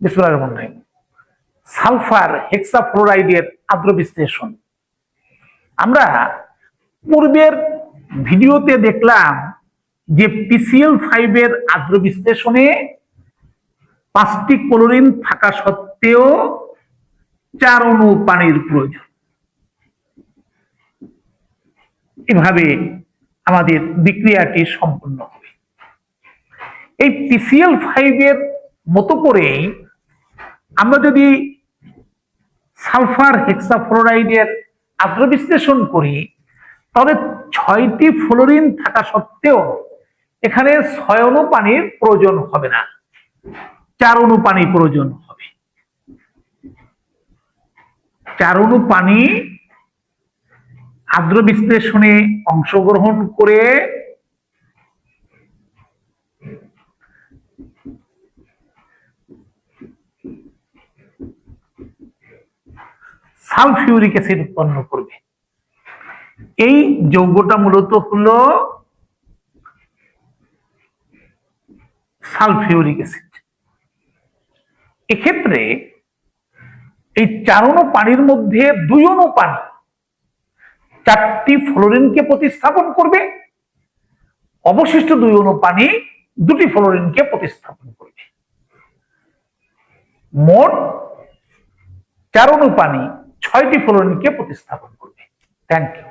বিসমুল্লাহির রহমানির রহিম। সালফার হেক্সাফ্লোরাইডের আদ্র বিশ্লেষণ আমরা পূর্বের ভিডিওতে দেখলাম যে পিসিএল ফাইভের আদ্র বিশ্লেষণে পাঁচটি ক্লোরিন থাকা সত্ত্বেও চার অণু পানির প্রয়োজন। এভাবে আমাদের বিক্রিয়াটি সম্পূর্ণ হবে। এই পিসিএল ফাইভের মতো করেই আমরা যদি সালফার হেক্সাফ্লোরাইডের আদ্র বিশ্লেষণ করি, তাহলে ছয়টি ফ্লোরিন থাকা সত্ত্বেও এখানে ছয় অণু পানির প্রয়োজন হবে না। চার অণু পানি প্রয়োজন হবে। চার অণু পানি আদ্র বিশ্লেষণে অংশগ্রহণ করে সালফিউরিক অ্যাসিড উৎপন্ন করবে? এই যৌগটা মূলত হলো সালফিউরিক অ্যাসিড। এক্ষেত্রে এই চার অণু পানির মধ্যে দুই পানি চারটি ফ্লোরিনকে প্রতিস্থাপন করবে। অবশিষ্ট দুই পানি দুটি ফ্লোরিনকে প্রতিস্থাপন করবে। মোট চার পানি ছয়টি ফলনকে প্রতিস্থাপন করবে। Thank you